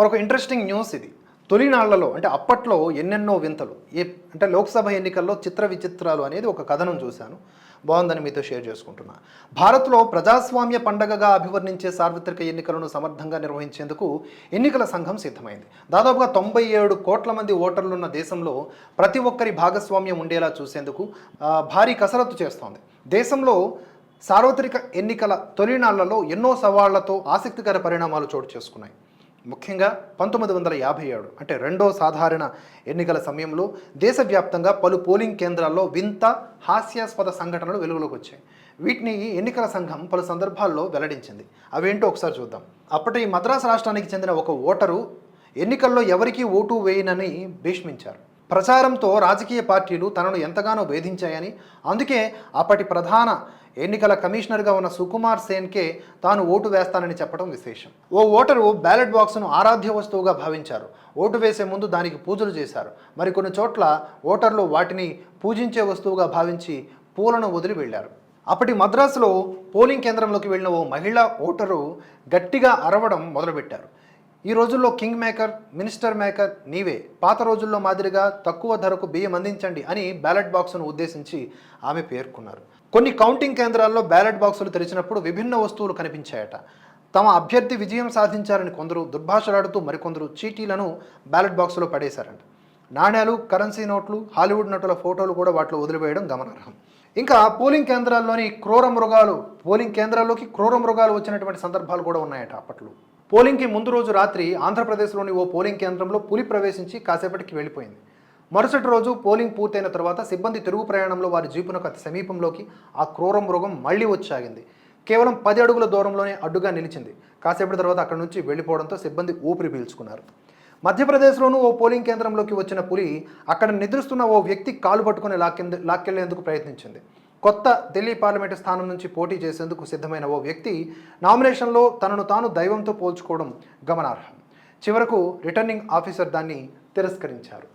మరొక interesting news ఇది. తొలినాళ్ళలో అంటే అప్పట్లో ఎన్నెన్నో వింతలు ఏ అంటే లోక్సభ ఎన్నికల్లో చిత్ర విచిత్రాలు అనేది ఒక కథనం చూశాను. బాగుందని మీతో షేర్ చేసుకుంటున్నా. భారత్లో ప్రజాస్వామ్య పండగగా అభివర్ణించే సార్వత్రిక ఎన్నికలను సమర్థంగా నిర్వహించేందుకు ఎన్నికల సంఘం సిద్ధమైంది. దాదాపుగా తొంభై ఏడు కోట్ల మంది ఓటర్లున్న దేశంలో ప్రతి ఒక్కరి భాగస్వామ్యం ఉండేలా చూసేందుకు భారీ కసరత్తు చేస్తోంది. దేశంలో సార్వత్రిక ఎన్నికల తొలినాళ్ళలో ఎన్నో సవాళ్ళతో ఆసక్తికర పరిణామాలు చోటు చేసుకున్నాయి. ముఖ్యంగా పంతొమ్మిది వందల యాభై ఏడు అంటే రెండో సాధారణ ఎన్నికల సమయంలో దేశవ్యాప్తంగా పలు పోలింగ్ కేంద్రాల్లో వింత హాస్యాస్పద సంఘటనలు వెలుగులోకి వచ్చాయి. వీటిని ఎన్నికల సంఘం పలు సందర్భాల్లో వెల్లడించింది. అవేంటో ఒకసారి చూద్దాం. అప్పటి మద్రాసు రాష్ట్రానికి చెందిన ఒక ఓటరు ఎన్నికల్లో ఎవరికీ ఓటు వేయనని భీష్మించారు. ప్రచారంతో రాజకీయ పార్టీలు తనను ఎంతగానో వేధించాయని అందుకే అప్పటి ప్రధాన ఎన్నికల కమిషనర్గా ఉన్న సుకుమార్ సేన్కే తాను ఓటు వేస్తానని చెప్పడం విశేషం. ఓ ఓటరు బ్యాలెట్ బాక్స్ను ఆరాధ్య వస్తువుగా భావించారు. ఓటు వేసే ముందు దానికి పూజలు చేశారు. మరికొన్ని చోట్ల ఓటర్లు వాటిని పూజించే వస్తువుగా భావించి పూలను వదిలి వెళ్ళారు. అప్పటి మద్రాసులో పోలింగ్ కేంద్రంలోకి వెళ్ళిన ఓ మహిళా ఓటరు గట్టిగా అరవడం మొదలుపెట్టారు. ఈ రోజుల్లో కింగ్ మేకర్ మినిస్టర్ మేకర్ నీవే. పాత రోజుల్లో మాదిరిగా తక్కువ ధరకు బియ్యం అందించండి అని బ్యాలెట్ బాక్సును ఉద్దేశించి ఆమె పేర్కొన్నారు. కొన్ని కౌంటింగ్ కేంద్రాల్లో బ్యాలెట్ బాక్సులు తెరిచినప్పుడు విభిన్న వస్తువులు కనిపించాయట. తమ అభ్యర్థి విజయం సాధించారని కొందరు దుర్భాషలాడుతూ మరికొందరు చీటీలను బ్యాలెట్ బాక్సులో పడేశారంట. నాణ్యాలు కరెన్సీ నోట్లు హాలీవుడ్ నటుల ఫోటోలు కూడా వాటిలో వదిలివేయడం గమనార్హం. ఇంకా పోలింగ్ కేంద్రాల్లోని క్రూర మృగాలు పోలింగ్ కేంద్రాల్లోకి క్రూర మృగాలు వచ్చినటువంటి సందర్భాలు కూడా ఉన్నాయట అప్పట్లో. పోలింగ్కి ముందు రోజు రాత్రి ఆంధ్రప్రదేశ్లోని ఓ పోలింగ్ కేంద్రంలో పులి ప్రవేశించి కాసేపటికి వెళ్ళిపోయింది. మరుసటి రోజు పోలింగ్ పూర్తయిన తర్వాత సిబ్బంది తిరుగు ప్రయాణంలో వారి జీపునకు అతి సమీపంలోకి ఆ క్రూర మృగం మళ్ళీ వచ్చాగింది కేవలం పది అడుగుల దూరంలోనే అడ్డుగా నిలిచింది. కాసేపటి తర్వాత అక్కడి నుంచి వెళ్ళిపోవడంతో సిబ్బంది ఊపిరి పీల్చుకున్నారు. మధ్యప్రదేశ్లోనూ ఓ పోలింగ్ కేంద్రంలోకి వచ్చిన పులి అక్కడ నిద్రిస్తున్న ఓ వ్యక్తి కాలు పట్టుకుని లాక్కెందు లాక్కెళ్ళేందుకు ప్రయత్నించింది. కొత్త ఢిల్లీ పార్లమెంటు స్థానం నుంచి పోటీ చేసేందుకు సిద్ధమైన ఓ వ్యక్తి నామినేషన్లో తనను తాను దైవంతో పోల్చుకోవడం గమనార్హం. చివరకు రిటర్నింగ్ ఆఫీసర్ దాన్ని తిరస్కరించారు.